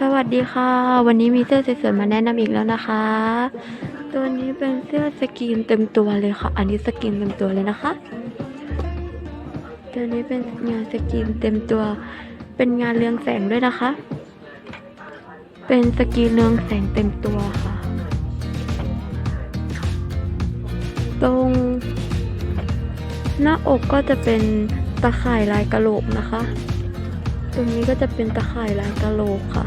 สวัสดีค่ะ วันนี้มีเสื้อสวยๆมาแนะนำอีกแล้วนะคะ ตัวนี้เป็นเสื้อสกรีนเต็มตัวเลยค่ะ อันนี้สกรีนเต็มตัวเลยนะคะ ตัวนี้เป็นงานสกรีนเต็มตัว เป็นงานเรืองแสงด้วยนะคะ เป็นสกรีนเรืองแสงเต็มตัวค่ะ ตรงหน้าอกก็จะเป็นตะข่ายลายกระโหลกนะคะ ตรงนี้ก็จะเป็นตะข่ายลายกระโหลกค่ะ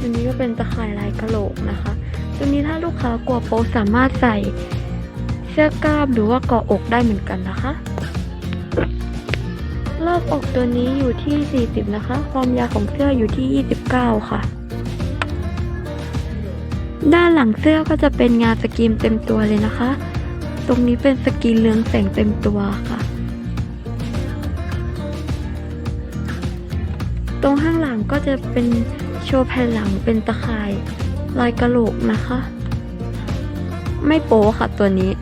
ตรงนี้ก็เป็นตะข่ายลายกระโหลกนะคะตรงนี้ถ้าลูกค้ากลัวโป๊สามารถใส่เสื้อกล้ามหรือว่าเกาะอกได้เหมือนกันนะคะ รอบอกตัวนี้อยู่ที่ 40 นะคะ ความยาวของเสื้ออยู่ที่ 29 ค่ะ ด้านหลังเสื้อก็จะเป็นงานสกรีนเต็มตัวเลยนะคะ ตรงนี้เป็นสกรีนเรืองแสงเต็มตัวค่ะ ตรงข้างหลังก็จะเป็น โชว์แผ่นหลังเป็นตะข่ายลายกระโหลกนะคะ ไม่โป๊ค่ะตัวนี้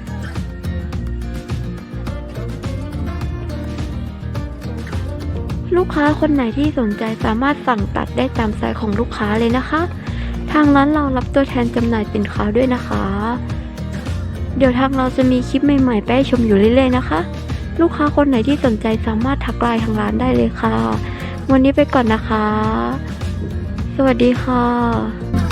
ลูกค้าคนไหนที่สนใจสามารถสั่งตัดได้ตามไซส์ของลูกค้าเลยนะคะ ทางร้านเรารับตัวแทนจำหน่ายสินค้าด้วยนะคะ เดี๋ยวทางเราจะมีคลิปใหม่ๆไปให้ชมอยู่เรื่อยๆนะคะ ลูกค้าคนไหนที่สนใจสามารถทักไลน์ทางร้านได้เลยค่ะ วันนี้ไปก่อนนะคะ สวัสดีค่ะ